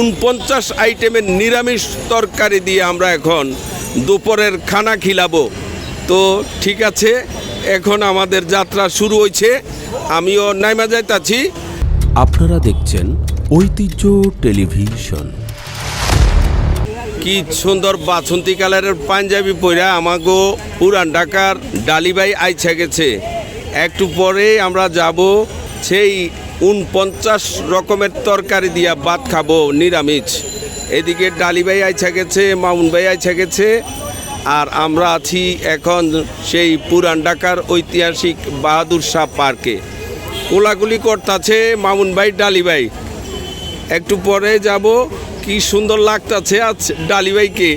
উনপঞ্চাশ আইটেমের নিরামিষ তরকারি দিয়ে আমরা এখন দুপুরের খানা খিলাবো। তো ঠিক আছে এখন আমাদের যাত্রা শুরু হয়েছে আমিও নাইমা যাইতাছি। আপনারা দেখছেন ঐতিহ্য টেলিভিশন। কি সুন্দর বাসন্তী কালারের পাঞ্জাবি পইরা আমাগো পুরান ঢাকার ডালিবাই আইছা গেছে। একটু পরে আমরা যাব সেই উনপঞ্চাশ রকমের তরকারি দিয়া ভাত খাব, নিরামিষ। এদিকে ডালিবাই আইছা গেছে, মামুন ভাই আইছা গেছে, আর আমরা আছি এখন সেই পুরান ঢাকার ঐতিহাসিক বাহাদুর শাহ পার্কে। কোলাগুলি করতাছে মামুন ভাই, ডালি ভাই। একটু পরে যাব, কি সুন্দর লাগতাছে আজ ডালি ভাইকে।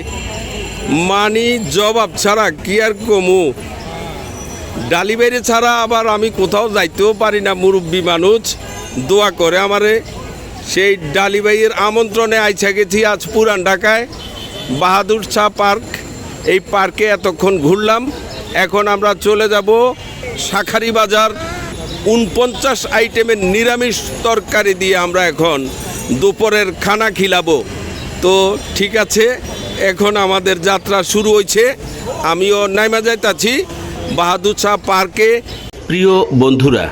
মানি জবাব ছাড়া কি আর কমু? ডালি ছাড়া আবার আমি কোথাও যাইতেও পারি না, মুরব্বী মানুষ। দোয়া করে আমারে। সেই ডালি ভাইয়ের আমন্ত্রণে আইসা গেছি আজ পুরান ঢাকায়, বাহাদুর শাহ পার্ক। এই পার্কে এতক্ষণ ঘুরলাম। এখন আমরা চলে যাব শাখারি বাজার। উনপঞ্চাশ আইটেমের নিরামিষ তরকারি দিয়ে আমরা এখন দুপুরের খানা খিলাবো। তো ঠিক আছে, এখন আমাদের যাত্রা শুরু হয়েছে আমিও নাইমা যাইতাছি, বাহাদুর শাহ পার্কে। প্রিয় বন্ধুরা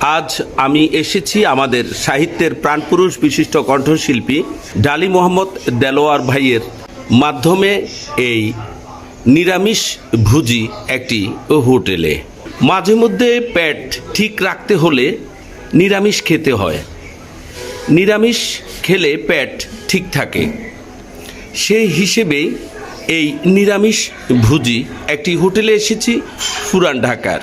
আজ আমি এসেছি আমাদের সাহিত্যের প্রাণপুরুষ বিশিষ্ট কণ্ঠশিল্পী ডালি মোহাম্মদ দেলোয়ার ভাইয়ের মাধ্যমে এই নিরামিষ ভুজি একটি হোটেলে। মাঝে মধ্যে পেট ঠিক রাখতে হলে নিরামিষ খেতে হয়। নিরামিষ খেলে পেট ঠিক থাকে। সেই হিসেবেই এই নিরামিষ ভুজি একটি হোটেলে এসেছি, পুরান ঢাকার।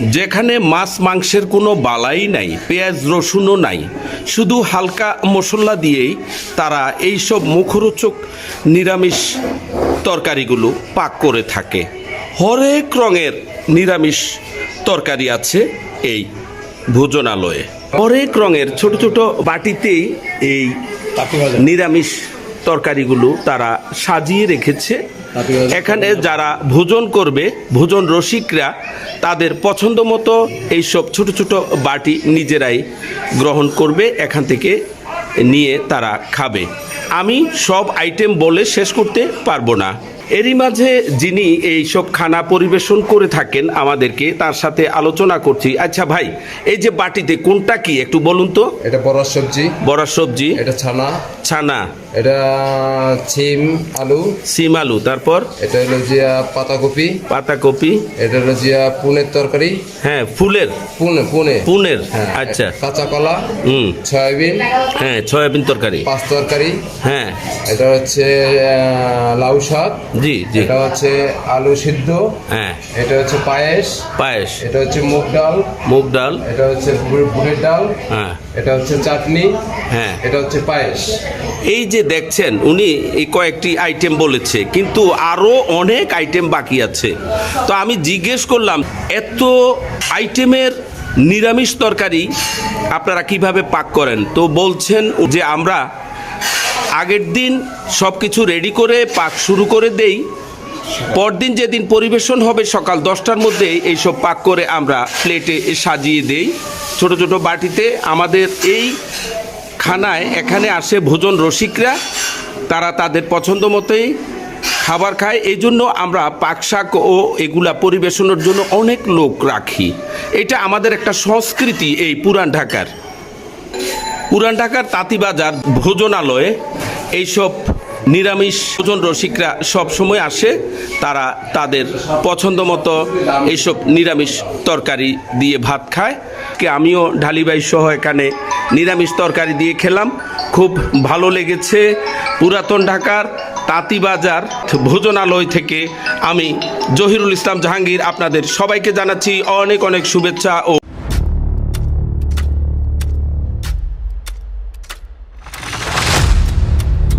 যেখানে মাছ মাংসের কোনো বালাই নাই পেঁয়াজ রসুনও নাই শুধু হালকা মশলা দিয়েই তারা এইসব মুখরোচক নিরামিষ তরকারিগুলো পাক করে থাকে। হরেক রঙের নিরামিষ তরকারি আছে এই ভোজনালয়ে। হরেক রঙের ছোট ছোট বাটিতেই এই নিরামিষ তরকারিগুলো তারা সাজিয়ে রেখেছে। এখানে যারা ভোজন করবে, ভোজন রসিকরা, তাদের পছন্দ মতো এইসব ছোট ছোট বাটি নিজেরাই গ্রহণ করবে, এখান থেকে নিয়ে তারা খাবে। আমি সব আইটেম বলে শেষ করতে পারব না। এরই মাঝে যিনি এই সব খানা পরিবেশন করে থাকেন আমাদেরকে তার সাথে আলোচনা করছি। আচ্ছা ভাই এই যে বাটিতে কোনটা কি? একটু বলুন তো। এটা বড় সবজি। বড় সবজি। এটা ছানা। ছানা। এটা সিম আলু। সিম আলু। তারপর? এটা হলো জিয়া পাতাকপি। পাতাকপি। এটা হলো জিয়া পুনের তরকারি। হ্যাঁ ফুলের। পুনে পুনে। পুনের হ্যাঁ, আচ্ছা। কাঁচা কলা হুম। সয়াবিন। হ্যাঁ সয়াবিন তরকারি। পাঁচ তরকারি। হ্যাঁ। এটা হচ্ছে লাউ শাক। জি জি। এটা হচ্ছে আলু সিদ্ধ হ্যাঁ। এটা হচ্ছে পায়েস পায়েস। এটা হচ্ছে মুগ ডাল মুগ ডাল। এটা হচ্ছে ভুড়ের ডাল হ্যাঁ। এটা হচ্ছে চাটনি হ্যাঁ। এটা হচ্ছে পায়েস। এই যে দেখছেন উনি এই কয়েকটি আইটেম বলেছে কিন্তু আরও অনেক আইটেম বাকি আছে। তো আমি জিজ্ঞেস করলাম এত আইটেমের নিরামিষ তরকারি আপনারা কীভাবে পাক করেন? তো বলছেন যে আমরা আগের দিন সব কিছু রেডি করে, পাক শুরু করে দেই। পরদিন যেদিন পরিবেশন হবে সকাল দশটার মধ্যে এইসব পাক করে আমরা প্লেটে সাজিয়ে দেই। ছোট ছোট বাটিতে আমাদের এই খানায় এখানে আসে ভোজন রসিকরা। তারা তাদের পছন্দ মতোই খাবার খায়। এই জন্য আমরা পাকশাক ও এগুলা পরিবেশনের জন্য অনেক লোক রাখি। এটা আমাদের একটা সংস্কৃতি এই পুরান ঢাকার। পুরান ঢাকার তাঁতিবাজার ভোজনালয়ে এইসব নিরামিষ ভোজন রসিকরা সব সময় আসে, তারা তাদের পছন্দ মতো এইসব নিরামিষ তরকারি দিয়ে ভাত খায়। কে আমিও ঢালিবাই সহ এখানে নিরামিষ তরকারি দিয়ে খেলাম। খুব ভালো লেগেছে। পুরাতন ঢাকার তাঁতিবাজার ভোজনালয় থেকে আমি জহিরুল ইসলাম জাহাঙ্গীর আপনাদের সবাইকে জানাচ্ছি অনেক অনেক শুভেচ্ছা ও